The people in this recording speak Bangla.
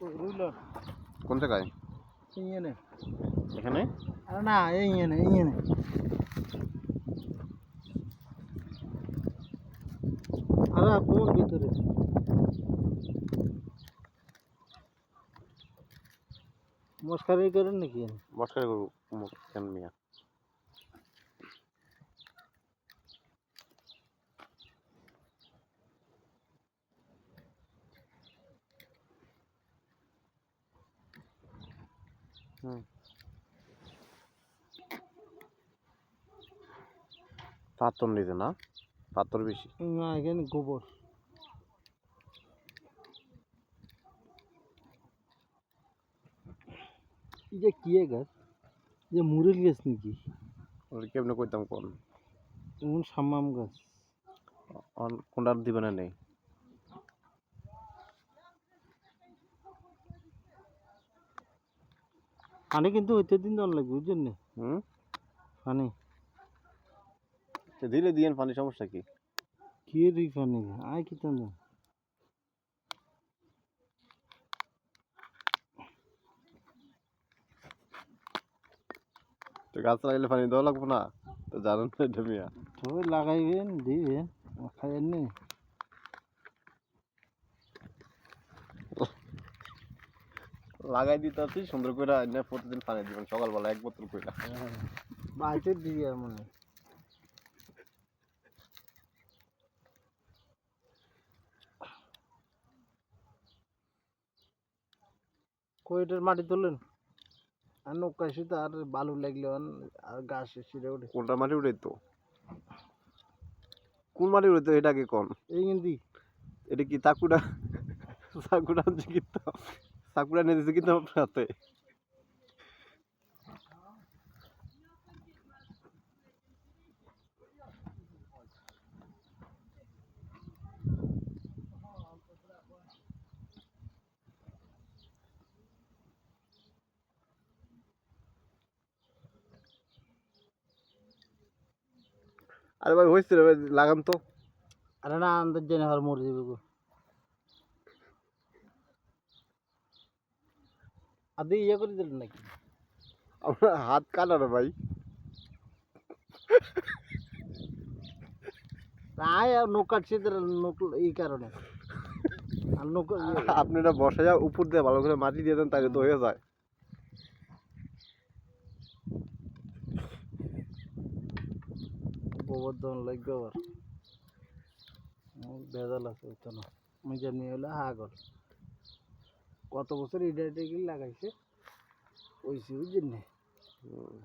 রুইলর কোন জায়গায় ইয়েনে এখানে আরে না এই ইয়েনে ইয়েনে আরে কোন ভিতরে মস্কারি করেন নাকি মস্কার করব কেন মিয়া পাথর নিতে না? পাথর বেশি? না এখানে গোবর। যে কি গাছ? যে মুরেল গাছ নাকি? ওটা কেমনে কইতাম কোন? এমন সাম্মাম গাছ। কোনটা দিবে না নেই পানি কিন্তু হইতে দিন দেওয়ার লাগবে বুঝছেন না? হুম? পানি। তো ধীরে দিয়েন পানি সমস্যা কি? কি রি পানি? আয় কি তো না। তো গাছ লাগাইলে পানি দেওয়া লাগবে না? তো জানেন না এটা মিয়া। তবে লাগাইবেন দিবেন খাইয়েন নি। লাগাই দিতে আছি সুন্দর করে এনে প্রতিদিন পানি দিবেন সকালবেলা এক বোতল করে বাড়িতে দিবি আর মনে। কইটার মাটি তোলেন আর নৌকা শুধু আর বালু লাগলে আর গাছ ছিঁড়ে ওঠে কোনটা মাটি উঠে তো? কোন মাটি উঠে তো এটাকে কোন। এই কিন্তু এটা কি তাকুড়া? তাকুড়া আনছে তাকুড়া নিয়ে দিচ্ছে কিন্তু আপনার হাতে। আরে ভাই, হয়েছে রে ভাই, লাগান তো। আরে না আন্দাজ জেনে হর মরে যাবে গো। আদি ইয়ে করে দিলেন নাকি? আমার হাত কাটা রে ভাই। আয় আর নৌকা ছিঁড়ে নৌকা এই কারণে। আর নৌকা আপনি এটা বসাইয়া উপর দিয়ে ভালো করে মাটি দিয়ে দেন তাকে তো যায়। গোবর্ধন আবার আমার ভেজাল আছে ওইতো না। আমি জানি হলে হাগল। কত বছর ইডা ইডা লাগাইছে ওই না হুম।